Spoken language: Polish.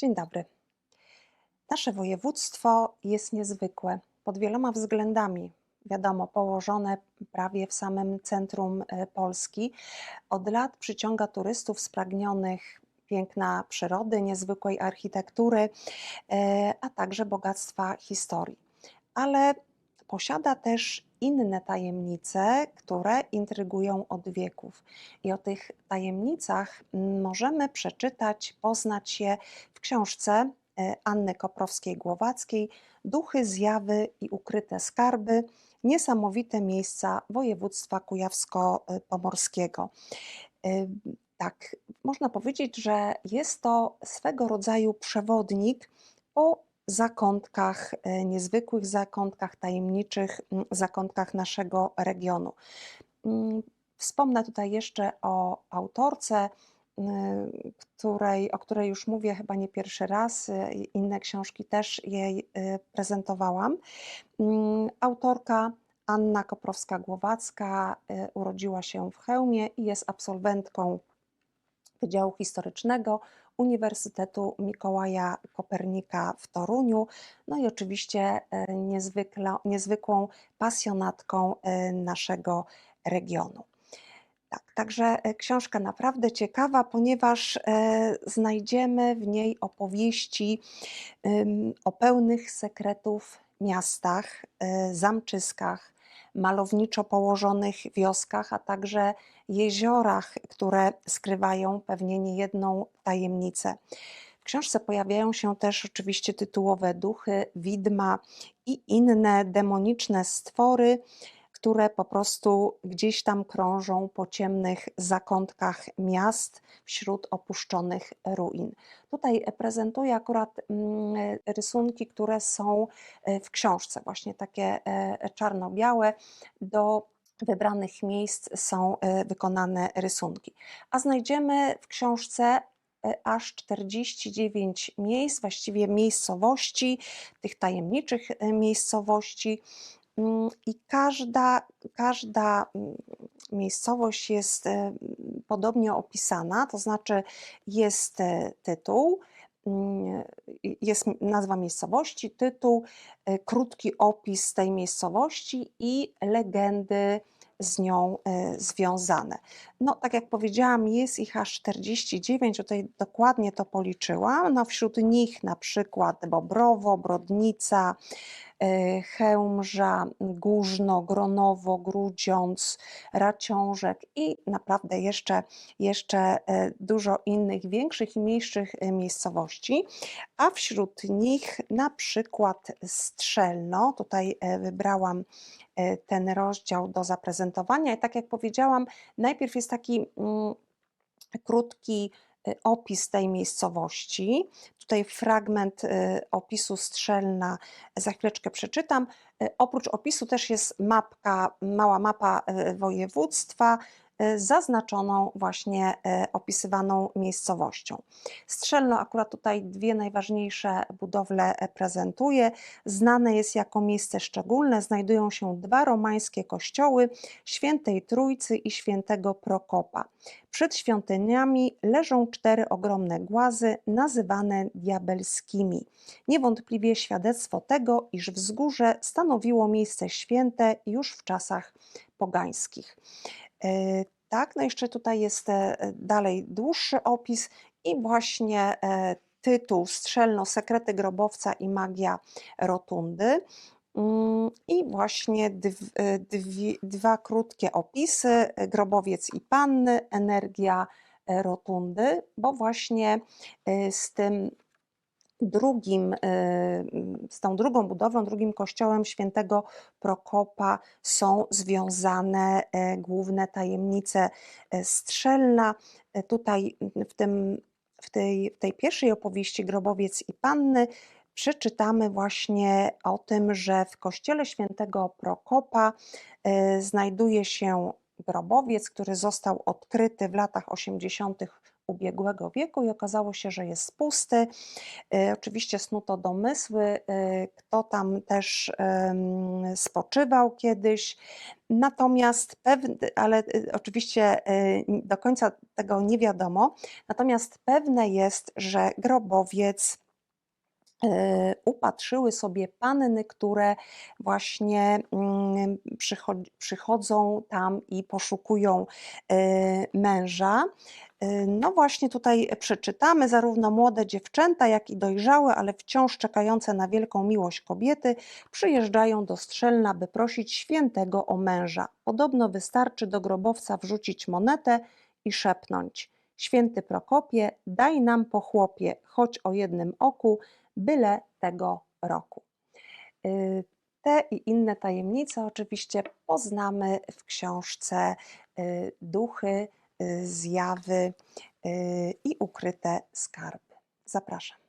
Dzień dobry. Nasze województwo jest niezwykłe pod wieloma względami. Wiadomo, położone prawie w samym centrum e, Polski. Od lat przyciąga turystów spragnionych piękna przyrody, niezwykłej architektury, e, a także bogactwa historii. Ale posiada też inne tajemnice, które intrygują od wieków. I o tych tajemnicach możemy przeczytać, poznać je w książce e, Anny Koprowskiej-Głowackiej Duchy, zjawy i ukryte skarby. Niesamowite miejsca województwa kujawsko-pomorskiego. E, Tak, można powiedzieć, że jest to swego rodzaju przewodnik po zakątkach, e, niezwykłych zakątkach, tajemniczych mm, zakątkach naszego regionu. Mm, Wspomnę tutaj jeszcze o autorce, y, której, o której już mówię chyba nie pierwszy raz, y, inne książki też jej y, prezentowałam. Mm, Autorka Anna Koprowska-Głowacka urodziła się w Chełmie i jest absolwentką Wydziału Historycznego Uniwersytetu Mikołaja Kopernika w Toruniu. No i oczywiście e, niezwykle, niezwykłą pasjonatką e, naszego regionu. Tak, także e, książka naprawdę ciekawa, ponieważ znajdziemy w niej opowieści o pełnych sekretów miastach, zamczyskach, malowniczo położonych wioskach, a także jeziorach, które skrywają pewnie niejedną tajemnicę. W książce pojawiają się też oczywiście tytułowe duchy, widma i inne demoniczne stwory, które po prostu gdzieś tam krążą po ciemnych zakątkach miast wśród opuszczonych ruin. Tutaj prezentuję akurat mm, rysunki, które są e, w książce, właśnie takie e, czarno-białe. Do wybranych miejsc są e, wykonane rysunki. A znajdziemy w książce aż 49 miejsc, właściwie miejscowości, tych tajemniczych miejscowości, I każda, każda mm, miejscowość jest e, podobnie opisana, to znaczy jest e, tytuł, mm, jest nazwa miejscowości, tytuł, e, krótki opis tej miejscowości i legendy z nią związane. No, tak jak powiedziałam, jest ich aż 49, tutaj dokładnie to policzyłam. No, wśród nich na przykład Bobrowo, Brodnica, E, Chełmża, Górzno, Gronowo, Grudziądz, Raciążek i naprawdę jeszcze, jeszcze e, dużo innych większych i mniejszych e, miejscowości, a wśród nich na przykład Strzelno, tutaj wybrałam ten rozdział do zaprezentowania i tak jak powiedziałam, najpierw jest taki mm, krótki Y, opis tej miejscowości. Tutaj fragment y, opisu Strzelna za chwileczkę przeczytam. Oprócz opisu też jest mapka, mała mapa województwa zaznaczoną właśnie opisywaną miejscowością. Strzelno akurat tutaj dwie najważniejsze budowle prezentuje. Znane jest jako miejsce szczególne. Znajdują się dwa romańskie kościoły Świętej Trójcy i Świętego Prokopa. Przed świątyniami leżą cztery ogromne głazy, nazywane diabelskimi. Niewątpliwie świadectwo tego, iż wzgórze stanowiło miejsce święte już w czasach pogańskich. E, tak, no jeszcze tutaj jest e, dalej dłuższy opis i właśnie e, tytuł Strzelno, sekrety grobowca i magia rotundy. Mm, I właśnie dwie, dwa krótkie opisy: grobowiec i panny, energia rotundy, bo właśnie z tym drugim, z tą drugą budowlą, drugim kościołem świętego Prokopa są związane główne tajemnice strzelna. Tutaj w, tym, w, tej, w tej pierwszej opowieści Grobowiec i Panny przeczytamy właśnie o tym, że w kościele świętego Prokopa e, znajduje się grobowiec, który został odkryty w latach 80. ubiegłego wieku i okazało się, że jest pusty. Y, Oczywiście snuto domysły, y, kto tam też spoczywał kiedyś. Natomiast ale y, oczywiście do końca tego nie wiadomo. Natomiast pewne jest, że grobowiec upatrzyły sobie panny, które właśnie mm, przychodzą tam i poszukują y, męża. Y, No właśnie tutaj przeczytamy, zarówno młode dziewczęta, jak i dojrzałe, ale wciąż czekające na wielką miłość kobiety, przyjeżdżają do Strzelna, by prosić świętego o męża. Podobno wystarczy do grobowca wrzucić monetę i szepnąć: Święty Prokopie, daj nam po chłopie, choć o jednym oku, byle tego roku. Y, Te i inne tajemnice oczywiście poznamy w książce y, Duchy, y, Zjawy i ukryte skarby. Zapraszam.